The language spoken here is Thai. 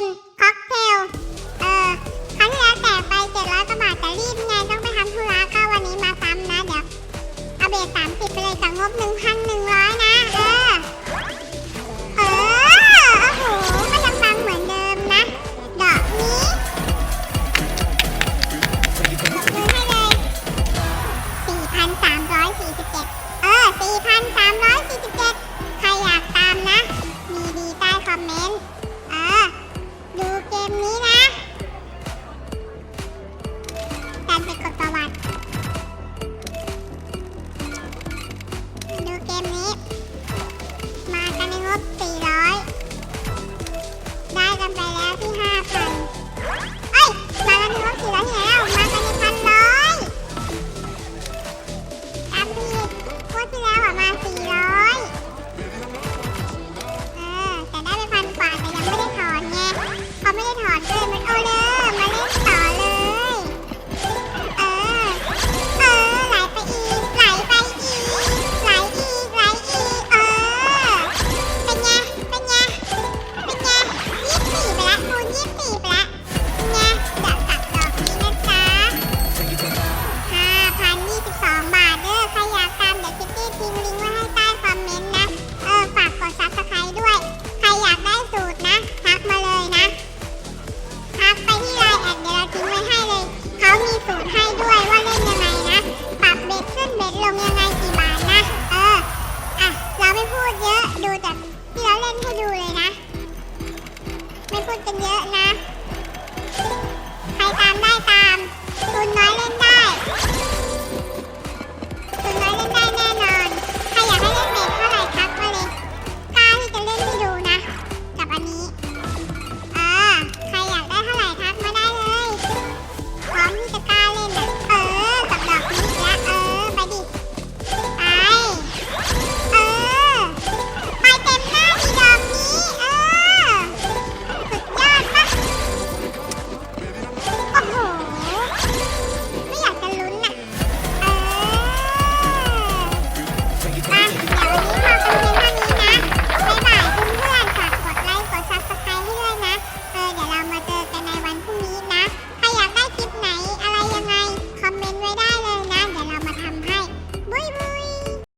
Amen. Mimi. ม็ดลงยังไงกี่บาทนะ เออ อะ เราไม่พูดเยอะ ดูแต่ที่เราเล่นให้ดูเลยนะ ไม่พูดกันเยอะนะ